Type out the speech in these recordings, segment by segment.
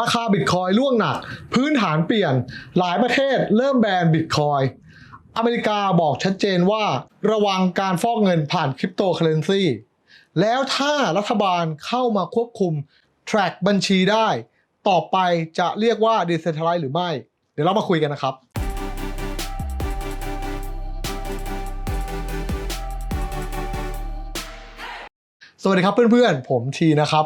ราคาบิตคอยล่วงหนัก พื้นฐานเปลี่ยน หลายประเทศเริ่มแบนบิตคอยอเมริกาบอกชัดเจนว่าระวังการฟอกเงินผ่านคริปโตเคอเรนซีแล้วถ้ารัฐบาลเข้ามาควบคุม track บัญชีได้ ต่อไปจะเรียกว่า decentralized หรือไม่ เดี๋ยวเรามาคุยกันนะครับสวัสดีครับเพื่อนๆ ผมทีนะครับ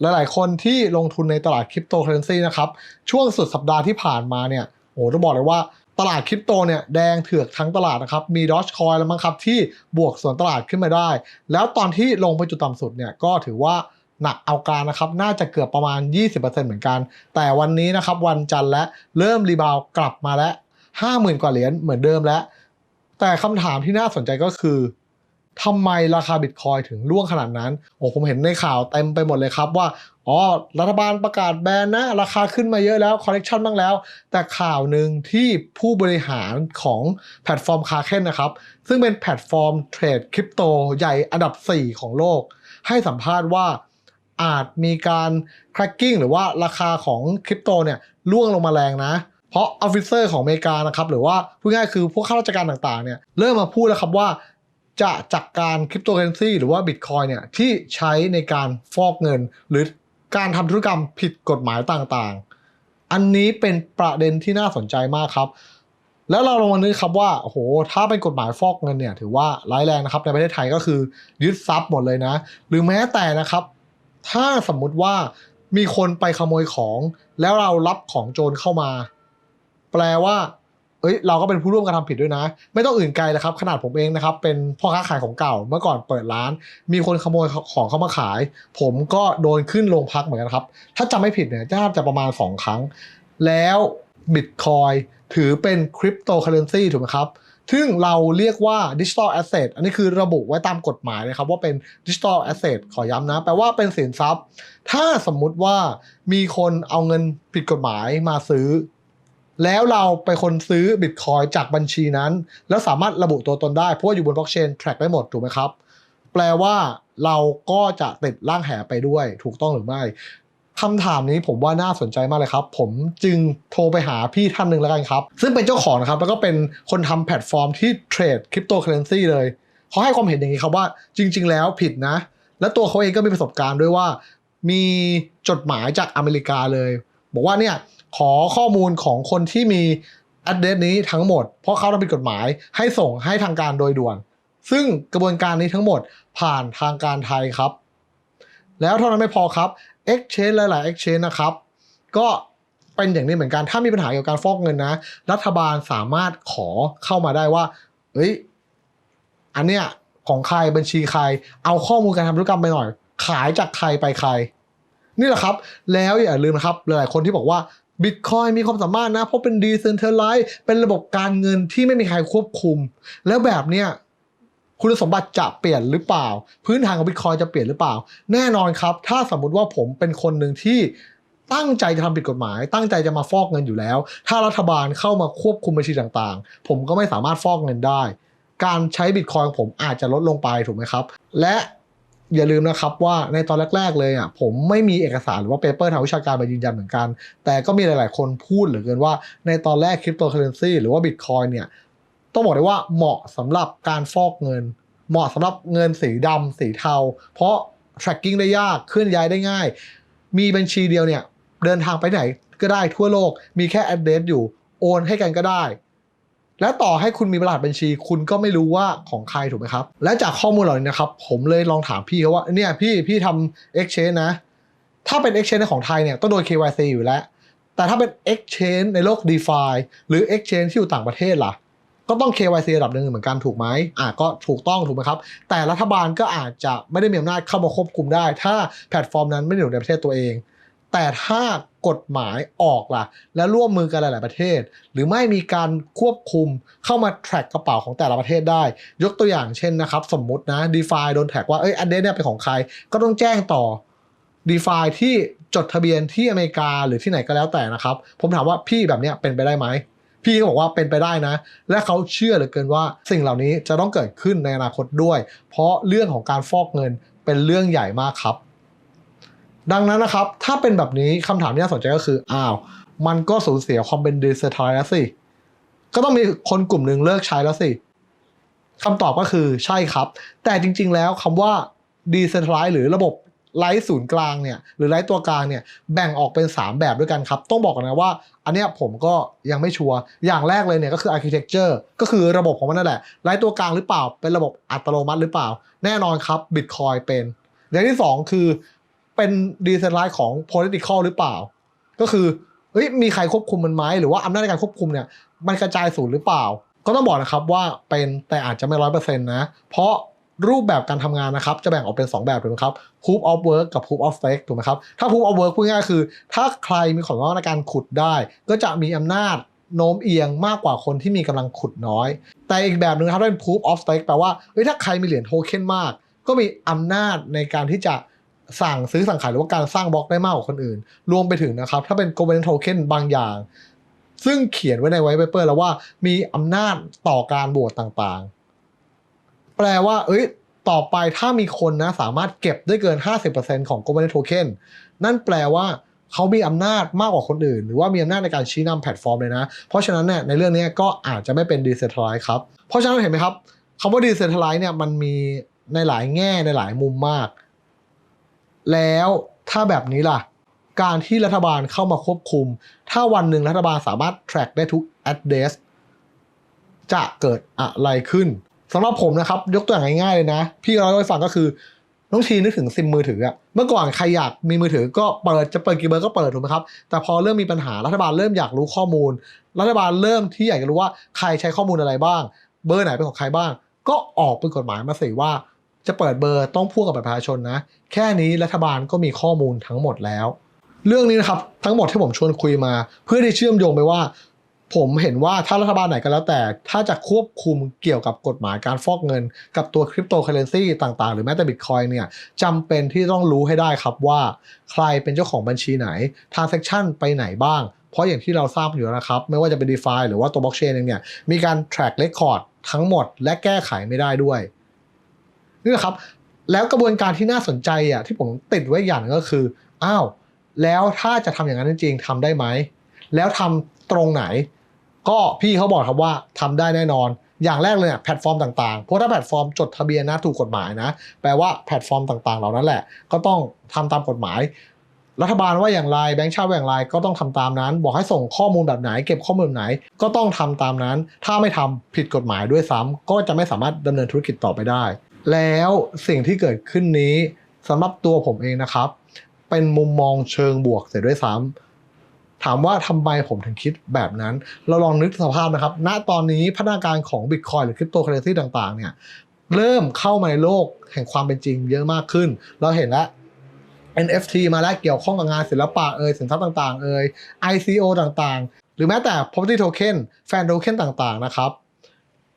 หลายๆ คนที่ลงทุนในตลาดคริปโตเคอเรนซีนะครับ ช่วงสุดสัปดาห์ที่ผ่านมาเนี่ยโอ้ต้องบอกเลยว่าตลาดคริปโตเนี่ยแดงเถือกทั้งตลาดนะครับ มีดอ g คอยแล้วมั้งครับ ที่บวกส่วนตลาดขึ้นมาได้ แล้วตอนที่ลงไปจุดต่ำสุดเนี่ยก็ถือว่าหนักเอาการนะครับ น่าจะเกือบประมาณ 20%เหมือนกัน แต่วันนี้นะครับวันจันทร์และเริ่มรีบาวกลับมาแล้ว 50,000 กว่าเหรียญเหมือนเดิมแล้ว แต่คำถามที่น่าสนใจก็คือ ทำไมราคาบิตคอยถึงร่วงขนาดนั้น โอ้ผมเห็นในข่าวเต็มไปหมดเลยครับว่า อ๋อ รัฐบาลประกาศแบนนะ ราคาขึ้นมาเยอะแล้ว คอ r เ e คชันบ้างแล้ว แต่ข่าวหนึ่งที่ผู้บริหารของแพลตฟอร์มคาเคนนะครับ ซึ่งเป็นแพลตฟอร์มเทรดคริปโตใหญ่อันดับ 4 ของโลก ให้สัมภาษณ์ว่าอาจมีการ cracking หรือว่าราคาของคริปโตเนี่ยร่วงลงมาแรงนะเพราะออฟฟิเซอร์ของอเมริกานะครับหรือว่าพูดง่ายคือพวกข้าราชการต่างๆเนี่ยเริ่มมาพูดแล้วครับว่า จะจัดการคริปโตเคอเรนซีหรือว่าบิตคอยเนี่ยที่ใช้ในการฟอกเงิน หรือการทำธุรกรรมผิดกฎหมายต่างๆ อันนี้เป็นประเด็นที่น่าสนใจมากครับ แล้วเราลองมานึกครับว่าโอ้โหถ้าเป็นกฎหมายฟอกเงินเนี่ยถือว่าร้ายแรงนะครับในประเทศไทยก็คือยึดทรัพย์หมดเลยนะ หรือแม้แต่นะครับ ถ้าสมมุติว่ามีคนไปขโมยของ แล้วเรารับของโจรเข้ามา แปลว่า เอ้ยเราก็เป็นผู้ร่วมกระทำผิดด้วยนะ ไม่ต้องอื่นไกลเลยครับ ขนาดผมเองนะครับ เป็นพ่อค้าขายของเก่าเมื่อก่อนเปิดร้าน มีคนขโมยของเข้ามาขาย ผมก็โดนขึ้นโรงพักเหมือนกันครับ ถ้าจำไม่ผิดเนี่ยน่าจะประมาณ 2 ครั้ง แล้วบิตคอยถือเป็นคริปโตเคอเรนซีถูกไหมครับ ซึ่งเราเรียกว่าดิจิ t a ลแอสเซทอันนี้คือระบุไว้ตามกฎหมายนะครับ ว่าเป็นดิจิ t a ลแอสเซทขอย้ำนะ แปลว่าเป็นสินทรัพย์ ถ้าสมมุติว่ามีคนเอาเงินผิดกฎหมายมาซื้อ แล้วเราไปคนซื้อบิตคอยจากบัญชีนั้น แล้วสามารถระบุตัวตนได้ เพราะว่าอยู่บนบล็อกเชน track ได้หมดถูกไหมครับ แปลว่าเราก็จะติดร่างแหไปด้วย ถูกต้องหรือไม่คำถามนี้ผมว่าน่าสนใจมากเลยครับ ผมจึงโทรไปหาพี่ท่านหนึ่งแล้วกันครับ ซึ่งเป็นเจ้าของนะครับ แล้วก็เป็นคนทำแพลตฟอร์มที่เทรดคริปโตเคอเรนซีเลยเขาให้ความเห็นอย่างนี้ครับว่าจริง ๆ แล้วผิดนะ และตัวเขาเองก็มีประสบการณ์ด้วยว่า มีจดหมายจากอเมริกาเลย บอกว่าเนี่ย ขอข้อมูลของคนที่มี address นี้ทั้งหมด เพราะเขาทำผิดกฎหมายให้ส่งให้ทางการโดยด่วน ซึ่งกระบวนการนี้ทั้งหมดผ่านทางการไทยครับ แล้วเท่านั้นไม่พอครับ Exchange หลาย ๆ Exchange นะครับ ก็เป็นอย่างนี้เหมือนกัน ถ้ามีปัญหาเกี่ยวกับการฟอกเงินนะ รัฐบาลสามารถขอเข้ามาได้ว่าเอ้ย อันเนี้ยของใครบัญชีใคร เอาข้อมูลการทำธุรกรรมไปหน่อย ขายจากใครไปใคร นี่แหละครับ แล้วอย่าลืมนะครับ หลายๆคนที่บอกว่า บิตคอยมีความสามารถนะ เพราะเป็นดีเซนเทอร์ไลซ์เป็นระบบการเงินที่ไม่มีใครควบคุม แล้วแบบเนี้ยคุณสมบัติจะเปลี่ยนหรือเปล่า พื้นฐานของบิตคอยจะเปลี่ยนหรือเปล่า แน่นอนครับ ถ้าสมมติว่าผมเป็นคนหนึ่งที่ตั้งใจจะทำผิดกฎหมาย ตั้งใจจะมาฟอกเงินอยู่แล้ว ถ้ารัฐบาลเข้ามาควบคุมบัญชีต่างๆ ผมก็ไม่สามารถฟอกเงินได้ การใช้บิตคอยของผมอาจจะลดลงไปถูกไหมครับ และ อย่าลืมนะครับว่าในตอนแรก ๆ เลยอะผมไม่มีเอกสารหรือว่าเปเปอร์ทางวิชาการมายืนยันเหมือนกัน แต่ก็มีหลาย ๆ คนพูดเหลือเกินว่าในตอนแรกคริปโตเคอเรนซีหรือว่าบิตคอยเนี่ยต้องบอกเลยว่าเหมาะสำหรับการฟอกเงิน เหมาะสำหรับเงินสีดำสีเทา เพราะ tracking ได้ยากเคลื่อนย้ายได้ง่าย มีบัญชีเดียวเนี่ยเดินทางไปไหนก็ได้ทั่วโลกมีแค่ address อยู่โอนให้กันก็ได้ และต่อให้คุณมีรหัสบัญชี คุณก็ไม่รู้ว่าของใครถูกไหมครับ และจากข้อมูลเหล่านี้นะครับ ผมเลยลองถามพี่เขาว่าเนี่ยพี่พี่ทำ exchange นะ ถ้าเป็น exchange ในของไทยเนี่ยต้องโดน KYC อยู่แล้ว แต่ถ้าเป็น exchange ในโลก DeFi หรือ exchange ที่อยู่ต่างประเทศล่ะก็ต้อง KYC ระดับหนึ่งเหมือนกันถูกไหมอะก็ถูกต้องถูกไหมครับ แต่รัฐบาลก็อาจจะไม่ได้มีอำนาจเข้ามาควบคุมได้ ถ้าแพลตฟอร์มนั้นไม่ได้อยู่ในประเทศตัวเอง แต่ถ้ากฎหมายออกล่ะ และร่วมมือกันหลาย ๆ ประเทศ หรือไม่มีการควบคุมเข้ามา track กระเป๋าของแต่ละประเทศได้ ยกตัวอย่างเช่นนะครับ สมมุตินะ d e f i โดนแท็กว่าเอ้ยอันเดเนี่ยเป็นของใคร ก็ต้องแจ้งต่อ d e f i ที่จดทะเบียนที่อเมริกาหรือที่ไหนก็แล้วแต่นะครับ ผมถามว่าพี่แบบเนี้ยเป็นไปได้ไหมพี่ก็บอกว่าเป็นไปได้นะ และเขาเชื่อเหลือเกินว่าสิ่งเหล่านี้จะต้องเกิดขึ้นในอนาคตด้วย เพราะเรื่องของการฟอกเงินเป็นเรื่องใหญ่มากครับ ดังนั้นนะครับ ถ้าเป็นแบบนี้คำถามที่น่าสนใจก็คือ อ้าว มันก็สูญเสียความเป็น decentralized แล้วสิ ก็ต้องมีคนกลุ่มหนึ่งเลิกใช้แล้วสิคำตอบก็คือใช่ครับ แต่จริง ๆ แล้วคำว่า decentralized หรือระบบไร้ศูนย์กลางเนี่ย หรือไร้ตัวกลางเนี่ย แบ่งออกเป็น 3 แบบด้วยกันครับ ต้องบอกกันนะว่า อันเนี้ยผมก็ยังไม่ชัวร์ อย่างแรกเลยเนี่ยก็คือ architecture ก็คือระบบของมันนั่นแหละ ไร้ตัวกลางหรือเปล่า เป็นระบบอัตโนมัติหรือเปล่า แน่นอนครับ Bitcoin เป็น อย่างที่สองคือ เป็น decentralized ของ political หรือเปล่า ก็คือเฮ้ยมีใครควบคุมมันไหมหรือว่าอำนาจในการควบคุมเนี่ยมันกระจายศูนหรือเปล่า ก็ต้องบอกนะครับว่าเป็นแต่อาจจะไม่ร้อยเปอร์เซ็นต์นะ เพราะรูปแบบการทำงานนะครับ จะแบ่งออกเป็น 2 แบบถูกไหมครับ proof of work กับ proof of stake ถูกไหมครับ ถ้า proof of work พูดง่ายคือ ถ้าใครมีความสามารถในการขุดได้ ก็จะมีอำนาจโน้มเอียงมากกว่าคนที่มีกำลังขุดน้อย แต่อีกแบบหนึ่งครับเป็น proof of stake แปลว่าเฮ้ยถ้าใครมีเหรียญโทเค็นมาก ก็มีอำนาจในการที่จะ สั่งซื้อสั่งขายหรือว่าการสร้างบล็อกได้มากกว่าคนอื่น รวมไปถึงนะครับ ถ้าเป็น governance token บางอย่าง ซึ่งเขียนไว้ในไวท์เปเปอร์แล้วว่ามีอำนาจต่อการโหวตต่างๆ แปลว่า เอ้ยต่อไปถ้ามีคนนะสามารถเก็บได้เกิน 50%ของ governance token นั่นแปลว่าเขามีอำนาจมากกว่าคนอื่น หรือว่ามีอำนาจในการชี้นำแพลตฟอร์มเลยนะ เพราะฉะนั้นเนี่ยในเรื่องนี้ก็อาจจะไม่เป็น decentralized ครับ เพราะฉะนั้นเห็นไหมครับคำว่า decentralized เนี่ยมันมีในหลายแง่ในหลายมุมมาก แล้วถ้าแบบนี้ล่ะ การที่รัฐบาลเข้ามาควบคุม ถ้าวันหนึ่งรัฐบาลสามารถ track ได้ทุก address จะเกิดอะไรขึ้นสำหรับผมนะครับ ยกตัวอย่างง่ายๆเลยนะ พี่เราเล่าให้ฟังก็คือน้องทีนึกถึงซิมมือถืออะเมื่อก่อนใครอยากมีมือถือก็เปิดจะเปิดกี่เบอร์ก็เปิดถูกไหมครับ แต่พอเริ่มมีปัญหารัฐบาลเริ่มอยากรู้ข้อมูล รัฐบาลเริ่มที่อยากจะรู้ว่าใครใช้ข้อมูลอะไรบ้าง เบอร์ไหนเป็นของใครบ้าง ก็ออกเป็นกฎหมายมาสิว่า จะเปิดเบอร์ต้องพ่วงกับบัตรประชาชนนะ แค่นี้รัฐบาลก็มีข้อมูลทั้งหมดแล้ว เรื่องนี้นะครับทั้งหมดที่ผมชวนคุยมา เพื่อที่เชื่อมโยงไปว่า ผมเห็นว่าถ้ารัฐบาลไหนก็แล้วแต่ ถ้าจะควบคุมเกี่ยวกับกฎหมายการฟอกเงิน กับตัวคริปโตเคอเรนซีต่างๆ หรือแม้แต่บิตคอยเนี่ยจำเป็นที่ต้องรู้ให้ได้ครับว่า ใครเป็นเจ้าของบัญชีไหน transaction ไปไหนบ้าง เพราะอย่างที่เราทราบอยู่นะครับ ไม่ว่าจะเป็น DeFi หรือว่าตัวบล็อกเชนเองเนี่ยมีการ track record ทั้งหมดและแก้ไขไม่ได้ด้วย นี่แหละครับ แล้วกระบวนการที่น่าสนใจอะที่ผมติดไว้อย่างก็คืออ้าวแล้วถ้าจะทำอย่างนั้นจริงๆทำได้ไหม แล้วทำตรงไหน ก็พี่เขาบอกครับว่าทำได้แน่นอน อย่างแรกเลยเนี่ยแพลตฟอร์มต่างๆ เพราะถ้าแพลตฟอร์มจดทะเบียนนะถูกกฎหมายนะ แปลว่าแพลตฟอร์มต่างๆ เหล่านั้นแหละ ก็ต้องทำตามกฎหมายรัฐบาลว่าอย่างไรแบงค์ชาติว่าอย่างไรก็ต้องทำตามนั้น บอกให้ส่งข้อมูลแบบไหน เก็บข้อมูลแบบไหน ก็ต้องทำตามนั้น ถ้าไม่ทำผิดกฎหมายด้วยซ้ำก็จะไม่สามารถดำเนินธุรกิจต่อไปได้ แล้วสิ่งที่เกิดขึ้นนี้สำหรับตัวผมเองนะครับ เป็นมุมมองเชิงบวกเสียด้วยซ้ำถามว่าทำไมผมถึงคิดแบบนั้น เราลองนึกสภาพนะครับ ณตอนนี้พัฒนาการของ Bitcoin หรือคริปโตเคอเรนซีต่างๆเนี่ยเริ่มเข้ามาในโลกแห่งความเป็นจริงเยอะมากขึ้น เราเห็นแล้ว NFT มาแล้วเกี่ยวข้องกับงานศิลปะเอ่ยสินทรัพย์ต่างๆเอ่ย ICO ต่างๆ หรือแม้แต่ property token fan token ต่างๆนะครับ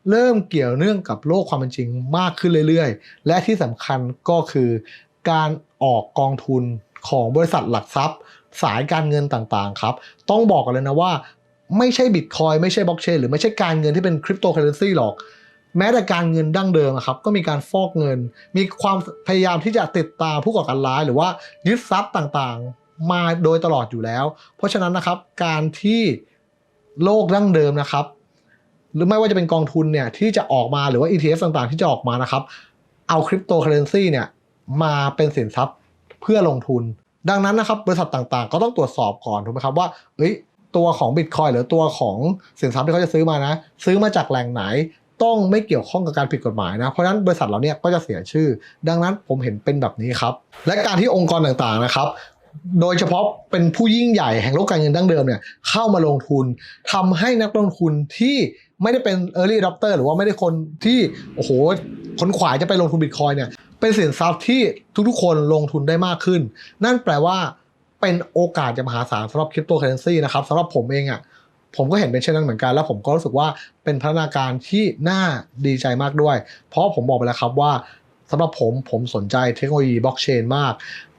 เริ่มเกี่ยวเนื่องกับโลกความเป็นจริงมากขึ้นเรื่อยๆ และที่สำคัญก็คือการออกกองทุนของบริษัทหลักทรัพย์ สายการเงินต่างๆครับ ต้องบอกกันเลยนะว่า ไม่ใช่บิตคอยไม่ใช่บล็อกเชนหรือไม่ใช่การเงินที่เป็นคริปโตเคอเรนซีหรอก แม้แต่การเงินดั้งเดิมอะครับก็มีการฟอกเงิน มีความพยายามที่จะติดตามผู้ก่อการร้าย หรือว่ายึดทรัพย์ต่างๆ มาโดยตลอดอยู่แล้ว เพราะฉะนั้นนะครับการที่โลกดั้งเดิมนะครับ หรือไม่ว่าจะเป็นกองทุนเนี่ยที่จะออกมาหรือว่า ETF ต่างๆ ที่จะออกมานะครับ เอาคริปโตเคอเรนซีเนี่ยมาเป็นสินทรัพย์เพื่อลงทุน ดังนั้นนะครับบริษัทต่างๆ ก็ต้องตรวจสอบก่อนถูกไหมครับว่าเอ้ยตัวของ Bitcoin หรือตัวของสินทรัพย์ที่เขาจะซื้อมานะ ซื้อมาจากแหล่งไหนต้องไม่เกี่ยวข้องกับการผิดกฎหมายนะ เพราะฉะนั้นบริษัทเราเนี่ยก็จะเสียชื่อ ดังนั้นผมเห็นเป็นแบบนี้ครับ และการที่องค์กรต่างๆนะครับ โดยเฉพาะเป็นผู้ยิ่งใหญ่แห่งโลกการเงินดั้งเดิมเนี่ยเข้ามาลงทุนทำให้นักลงทุนที่ไม่ได้เป็น early adopter หรือว่าไม่ได้คนที่โอ้โหคนขวายจะไปลงทุนบิตคอยเนี่ยเป็นสินทรัพย์ที่ทุกๆ คนลงทุนได้มากขึ้น นั่นแปลว่าเป็นโอกาสจะมหาศาลสำหรับคริปโตเคอเรนซีนะครับสำหรับผมเองอะผมก็เห็นเป็นเช่นนั้นเหมือนกัน แล้วผมก็รู้สึกว่าเป็นพัฒนาการที่น่าดีใจมากด้วย เพราะผมบอกไปแล้วครับว่าสำหรับผมผมสนใจเทคโนโลยีบล็อกเชนมาก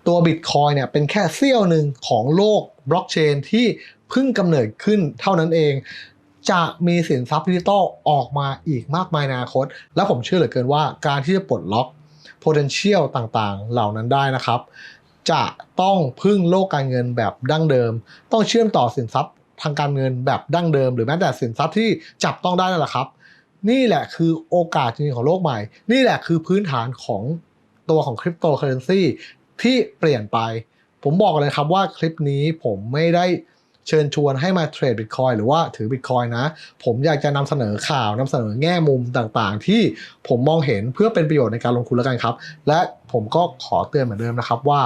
ตัวบิตคอยเนี่ยเป็นแค่เสี้ยวหนึ่งของโลกบล็อกเชนที่เพิ่งกำเนิดขึ้นเท่านั้นเอง จะมีสินทรัพย์ดิจิตอลออกมาอีกมากมายในอนาคต และผมเชื่อเหลือเกินว่าการที่จะปลดล็อก potential ต่างๆ เหล่านั้นได้นะครับ จะต้องพึ่งโลกการเงินแบบดั้งเดิม ต้องเชื่อมต่อสินทรัพย์ทางการเงินแบบดั้งเดิม หรือแม้แต่สินทรัพย์ที่จับต้องได้นั่นแหละครับ นี่แหละคือโอกาสจริงๆของโลกใหม่ นี่แหละคือพื้นฐานของตัวของคริปโตเคอเรนซี ที่เปลี่ยนไป ผมบอกเลยครับว่าคลิปนี้ผมไม่ได้เชิญชวนให้มาเทรดบิตคอยหรือว่าถือบิตคอยนะ ผมอยากจะนำเสนอข่าวนำเสนอแง่มุมต่างๆ ที่ผมมองเห็นเพื่อเป็นประโยชน์ในการลงทุนแล้วกันครับ และผมก็ขอเตือนเหมือนเดิมนะครับว่า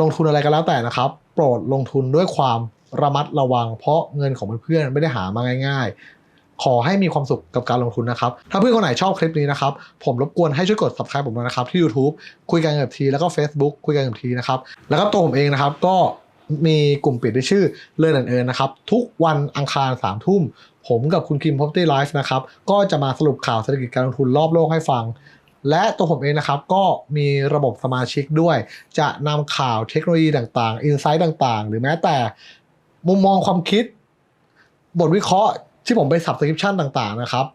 ลงทุนอะไรก็แล้วแต่นะครับ โปรดลงทุนด้วยความระมัดระวัง เพราะเงินของเพื่อนๆไม่ได้หามาง่าย ๆ ขอให้มีความสุขกับการลงทุนนะครับ ถ้าเพื่อนคนไหนชอบคลิปนี้นะครับ ผมรบกวนให้ช่วยกด subscribe ผมด้วยนะครับ ที่ YouTube คุยกันกับที แล้วก็ Facebook คุยกันกับทีนะครับ แล้วก็ตัวผมเองนะครับ ก็มีกลุ่มปิดที่ชื่อเลื่อนเอินนะครับ ทุกวันอังคาร3ามทุ่ม ผมกับคุณคิม Property Life นะครับ ก็จะมาสรุปข่าวเศรษฐกิจการลงทุนรอบโลกให้ฟัง และตัวผมเองนะครับ ก็มีระบบสมาชิกด้วย จะนำข่าวเทคโนโลยีต่างๆอินไซต์ต่างๆ หรือแม้แต่มุมมองความคิด บทวิเคราะห์ ที่ผมไป subscription ต่างๆนะครับ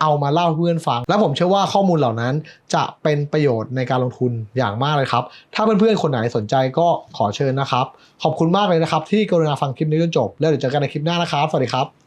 เอามาเล่าเพื่อนฟัง และผมเชื่อว่าข้อมูลเหล่านั้นจะเป็นประโยชน์ในการลงทุนอย่างมากเลยครับ ถ้าเพื่อนๆคนไหนสนใจก็ขอเชิญนะครับ ขอบคุณมากเลยนะครับ ที่กรุณาฟังคลิปนี้จนจบ แล้วเดี๋ยวเจอกันในคลิปหน้านะครับ สวัสดีครับ